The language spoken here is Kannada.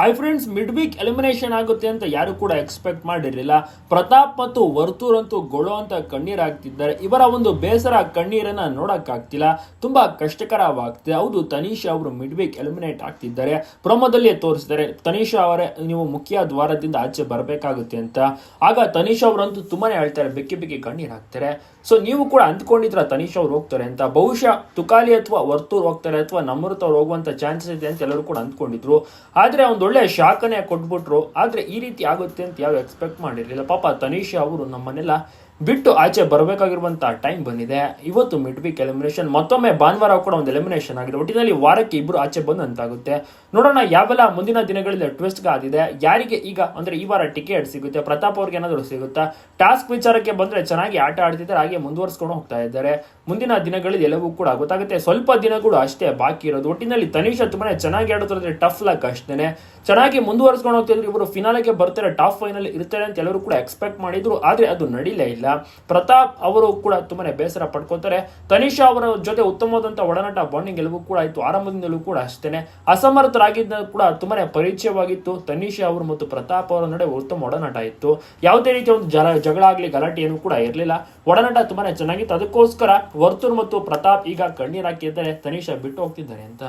Hi friends mid week elimination ಆಗುತ್ತೆ ಅಂತ ಯಾರು ಕೂಡ ಎಕ್ಸ್ಪೆಕ್ಟ್ ಮಾಡಿರಲಿಲ್ಲ. ಪ್ರತಾಪ್ ಮತ್ತು ವರ್ತೂರ್ ಅಂತೂ ಗೊಳು ಅಂತ ಕಣ್ಣೀರಾಗ್ತಿದ್ದಾರೆ ಇವರ ಒಂದು ಬೇಸರ ಕಣ್ಣೀರನ್ನ ನೋಡಕ್ಕಾಗ್ತಿಲ್ಲ ತುಂಬಾ ಕಷ್ಟಕರವಾಗ್ತಿದೆ. ಹೌದು ತನೀಶ್ ಅವರು ಮಿಡ್ ವೀಕ್ ಎಲಿಮಿನೇಟ್ ಆಗ್ತಿದ್ದಾರೆ. ಪ್ರೊಮೋದಲ್ಲಿ ತೋರಿಸಿದ್ದಾರೆ ತನೀಶ್ ಅವರೇ ನೀವು ಮುಖ್ಯ ದ್ವಾರದಿಂದ ಆಚೆ ಬರಬೇಕಾಗುತ್ತೆ ಅಂತ. ಆಗ ತನೀಶ್ ಅವರಂತೂ ತುಂಬಾನೇ ಹೇಳ್ತಾರೆ, ಬೆಕ್ಕಿ ಬೆಕ್ಕಿ ಕಣ್ಣೀರ್ ಹಾಕ್ತಾರೆ. ಸೊ ನೀವು ಕೂಡ ಅಂದ್ಕೊಂಡಿದ್ರ ತನೀಶ್ ಅವ್ರು ಹೋಗ್ತಾರೆ ಅಂತ. ಬಹುಶಃ ತುಕಾಲಿ ಅಥವಾ ವರ್ತೂರ್ ಹೋಗ್ತಾರೆ ಅಥವಾ ನಮೃತ ಅವ್ರು ಹೋಗುವಂತ ಚಾನ್ಸಸ್ ಇದೆ ಅಂತ ಎಲ್ಲರೂ ಕೂಡ ಅಂದ್ಕೊಂಡಿದ್ರು. ಆದ್ರೆ ಒಂದು ಒಳ್ಳೆ ಶಾಖನೇ ಕೊಟ್ಬಿಟ್ರು, ಆದ್ರೆ ಈ ರೀತಿ ಆಗುತ್ತೆ ಅಂತ ಯಾರು ಎಕ್ಸ್ಪೆಕ್ಟ್ ಮಾಡಿರಲಿಲ್ಲ. ಪಾಪ ತನೀಶ್ ಅವರು ನಮ್ಮನ್ನೆಲ್ಲ ಬಿಟ್ಟು ಆಚೆ ಬರಬೇಕಾಗಿರುವಂತ ಟೈಮ್ ಬಂದಿದೆ. ಇವತ್ತು ಮಿಡ್ ವೀಕ್ ಎಲಿಮಿನೇಷನ್ ಮತ್ತೊಮ್ಮೆ ಭಾನುವಾರ ಕೂಡ ಒಂದು ಎಲಿಮಿನೇಷನ್ ಆಗಿದೆ. ಒಟ್ಟಿನಲ್ಲಿ ವಾರಕ್ಕೆ ಇಬ್ರು ಆಚೆ ಬಂದಂತಾಗುತ್ತೆ. ನೋಡೋಣ ಯಾವೆಲ್ಲ ಮುಂದಿನ ದಿನಗಳಲ್ಲಿ ಟ್ವಿಸ್ಟ್ ಆದಿದೆ. ಯಾರಿಗೆ ಈಗ, ಅಂದ್ರೆ ಈ ವಾರ ಟಿಕೆಟ್ ಸಿಗುತ್ತೆ, ಪ್ರತಾಪ್ ಅವ್ರಿಗೆ ಏನಾದರೂ ಸಿಗುತ್ತಾ? ಟಾಸ್ಕ್ ವಿಚಾರಕ್ಕೆ ಬಂದ್ರೆ ಚೆನ್ನಾಗಿ ಆಟ ಆಡ್ತಿದ್ದಾರೆ, ಹಾಗೆ ಮುಂದುವರ್ಸ್ಕೊಂಡು ಹೋಗ್ತಾ ಇದ್ದಾರೆ. ಮುಂದಿನ ದಿನಗಳಲ್ಲಿ ಎಲ್ಲವೂ ಕೂಡ ಗೊತ್ತಾಗುತ್ತೆ. ಸ್ವಲ್ಪ ದಿನಗಳು ಅಷ್ಟೇ ಬಾಕಿ ಇರೋದು. ಒಟ್ಟಿನಲ್ಲಿ ತನಿಷ ತುಂಬಾನೇ ಚೆನ್ನಾಗಿ ಆಡುತ್ತಿರೋದ್ರೆ ಟಫ್ ಲಕ್ ಅಷ್ಟೇನೆ. ಚೆನ್ನಾಗಿ ಮುಂದುವರ್ಸ್ಕೊಂಡು ಹೋಗ್ತಿದ್ರು, ಇವರು ಫಿನಾಲೆಗೆ ಬರ್ತಾರೆ ಟಾಪ್ ಫೈನಲ್ ಇರ್ತಾರೆ ಅಂತ ಎಲ್ಲರೂ ಕೂಡ ಎಕ್ಸ್ಪೆಕ್ಟ್ ಮಾಡಿದ್ರು. ಆದ್ರೆ ಅದು ನಡೀಲೇ ಇಲ್ಲ. ಪ್ರತಾಪ್ ಅವರು ಕೂಡ ತುಂಬಾನೇ ಬೇಸರ ಪಡ್ಕೊತಾರೆ. ತನಿಷಾ ಅವರ ಜೊತೆ ಉತ್ತಮವಾದಂತಹ ಒಡನಾಟ ಬಾಂಡಿಂಗ್ ಎಲ್ಲವೂ ಕೂಡ ಆಯ್ತು. ಆರಂಭದಿಂದಲೂ ಕೂಡ ಅಷ್ಟೇನೆ. ಅಸಮರ್ಥರಾಗಿದ್ದ ಕೂಡ ತುಂಬಾನೇ ಪರಿಚಯವಾಗಿತ್ತು. ತನಿಷಾ ಅವರು ಮತ್ತು ಪ್ರತಾಪ್ ಅವರ ನಡುವೆ ಉತ್ತಮ ಒಡನಾಟ ಇತ್ತು. ಯಾವುದೇ ರೀತಿಯ ಒಂದು ಜಗಳ ಆಗಲಿ, ಗಲಾಟೆ ಏನು ಕೂಡ ಇರಲಿಲ್ಲ. ಒಡನಾಟ ತುಂಬಾನೇ ಚೆನ್ನಾಗಿತ್ತು. ಅದಕ್ಕೋಸ್ಕರ ವರ್ತೂರ್ ಮತ್ತು ಪ್ರತಾಪ್ ಈಗ ಕಣ್ಣೀರ್ ಹಾಕಿದ್ದಾರೆ ತನಿಷಾ ಬಿಟ್ಟು ಹೋಗ್ತಿದ್ದಾರೆ ಅಂತ.